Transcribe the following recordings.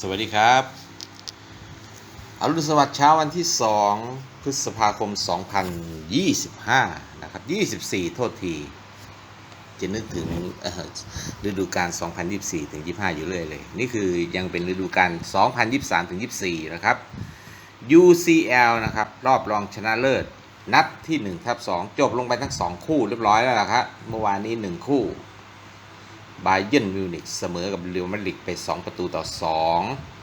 สวัสดีครับอรุณสวัสดิ์เช้าวันที่ 2 พฤษภาคม 2025 นะครับ 24 โทษที จะนึกถึงฤดูกาล 2024 ถึง 25 อยู่เรื่อยเลย นี่คือยังเป็นฤดูกาล 2023 ถึง 24 นะครับ UCL นะครับ รอบรองชนะเลิศ นัดที่1ทับ2จบลงไปทั้ง 2 คู่เรียบร้อยแล้วล่ะครับ เมื่อวานนี้ 1 คู่ บาเยิร์นมิวนิกเสมอกับเรอัลมาดริดไป 2 ประตูต่อ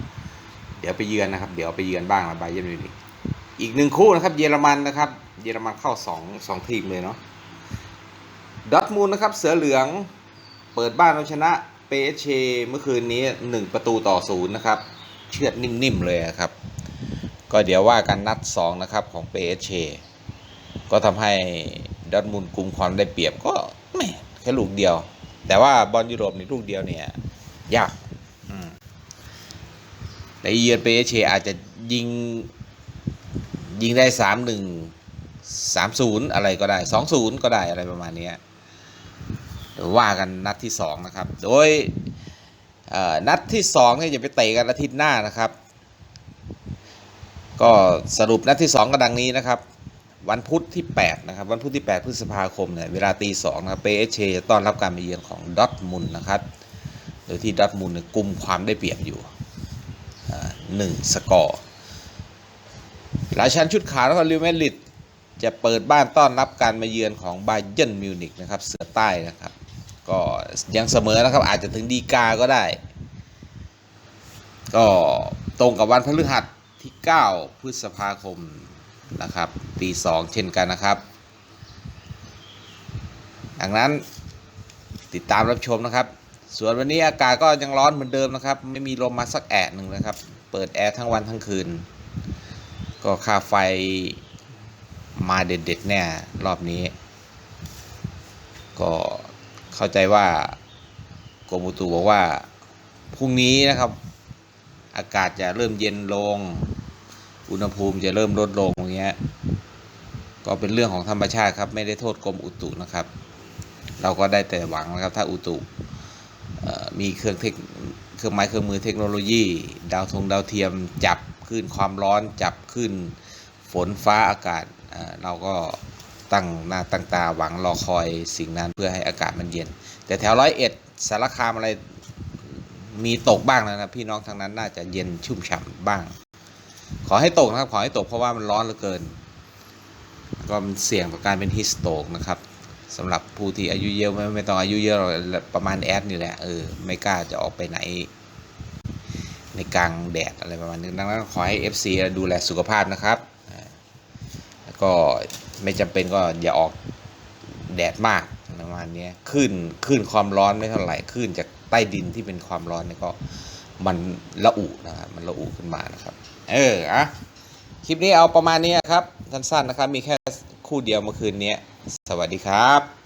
2 เดี๋ยวไปเยือนนะครับ เดี๋ยวไปเยือนบ้างนะบาเยิร์นมิวนิกอีกหนึ่งคู่นะครับเยอรมันนะครับ เยอรมันเข้า 2 2 ทีมเลยเนาะดอทมูลนะครับเสือเหลืองเปิดบ้านเอาชนะเปเชเมื่อคืนนี้ 1 ประตูต่อศูนย์นะครับ เชือดนิ่มๆเลยครับ ก็เดี๋ยวว่ากันนัด 2 นะครับของเปเชก็ทำให้ดอทมูลกลุ่มความได้เปรียบก็แม่แค่ลูกเดียว แต่ว่าบอลยุโรปนี่ลูกเดียวเนี่ย ยากอืมแต่เยือนเปเชอาจจะยิง ยิงได้สามหนึ่งสามศูนย์อะไรก็ได้สองศูนย์ก็ได้อะไรประมาณนี้เดี๋ยวว่ากันนัดที่สองนะครับ โดยนัดที่สองเนี่ยจะไปเตะกันอาทิตย์หน้านะครับ ก็สรุปนัดที่สองก็ดังนี้นะครับ วันพุธที่ 8 นะครับ วันพุธที่ 8 พฤษภาคมเนี่ยเวลาตีสองนะครับเปเชจะต้อนรับการมาเยือนของดอทมุนนะครับ โดยที่ดอทมุนเนี่ยกลุ่มความได้เปรียบอยู่หนึ่งสกอร์ราชันชุดขาวแล้วก็ลิวเมดริดจะเปิดบ้านต้อนรับการมาเยือนของบาเยนมิวนิกนะครับเสือใต้นะครับ ก็ยังเสมอนะครับอาจจะถึงดีกาก็ได้ ก็ตรงกับวันพฤหัสที่ 9 พฤษภาคม นะครับตีสองเช่นกันนะครับ ดังนั้นติดตามรับชมนะครับ ส่วนวันนี้อากาศก็ยังร้อนเหมือนเดิมนะครับ ไม่มีลมมาสักแอะหนึ่งนะครับ เปิดแอร์ทั้งวันทั้งคืน ก็ค่าไฟมาเด็ดๆแน่รอบนี้ ก็เข้าใจว่ากรมอุตุบอกว่าพรุ่งนี้นะครับ อากาศจะเริ่มเย็นลง อุณหภูมิจะเริ่มลดลงอย่างเงี้ยก็เป็นเรื่องของธรรมชาติครับ ไม่ได้โทษกรมอุตุนะครับ เราก็ได้แต่หวังนะครับ ถ้าอุตุมีเครื่องเทคเครื่องไม้เครื่องมือเทคโนโลยี ดาวธงดาวเทียมจับขึ้นความร้อนจับขึ้นฝนฟ้าอากาศเอ่อเราก็ตั้งหน้าตั้งตาหวังรอคอยสิ่งนั้นเพื่อให้อากาศมันเย็น แต่แถวร้อยเอ็ดสารคามอะไรมีตกบ้างนะครับ พี่น้องทางนั้นน่าจะเย็นชุ่มฉ่ำบ้าง ขอให้ตกนะครับ ขอให้ตกเพราะว่ามันร้อนเหลือเกิน ก็มันเสี่ยงต่อการเป็นฮิสโตกนะครับสำหรับผู้ที่อายุเยอะไม่ไม่ต้องอายุเยอะประมาณแอดนี่แหละเออไม่กล้าจะออกไปไหน ในกลางแดดอะไรประมาณนี้ดังนั้นขอให้ FC ดูแลสุขภาพนะครับแล้วก็ไม่จำเป็นก็อย่าออกแดดมากประมาณนี้ขึ้นขึ้นความร้อนไม่เท่าไหร่ขึ้นจากใต้ดินที่เป็นความร้อนเนี่ยก็ มันละอุนะครับมันละอุขึ้นมานะครับเอออะคลิปนี้เอาประมาณนี้ครับสั้นๆนะครับ มีแค่คู่เดียวเมื่อคืนนี้สวัสดีครับ